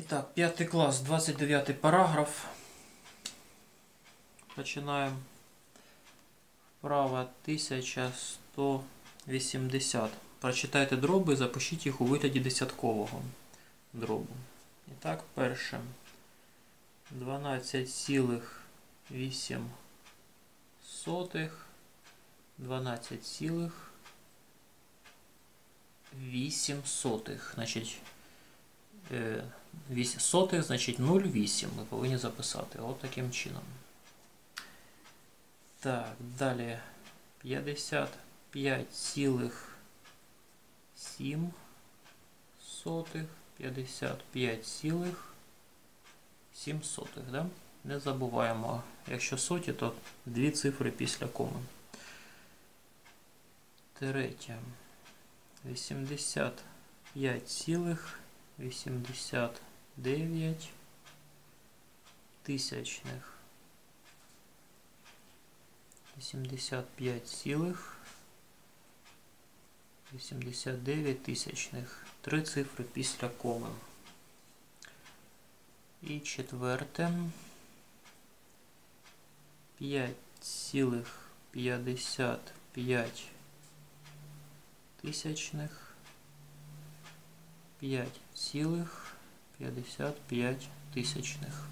І так, п'ятий клас, 29 параграф. Починаємо. Вправа 1180. Прочитайте дроби, запишіть їх у вигляді десяткового дробу. І так, перше. 12,8 сотих. 12,8 сотих. Значить, е, сотих, значить 0,8 ми повинні записати. От таким чином. Так, далі 55,7 сотих, 55,7 сотих, да? Не забуваємо, якщо соті, то дві цифри після коми. Третє. 85,89 тисячних. 85,89 тисячних. Три цифри після коми. І четверте. 5,55 тисячних. 5,55 тисячних.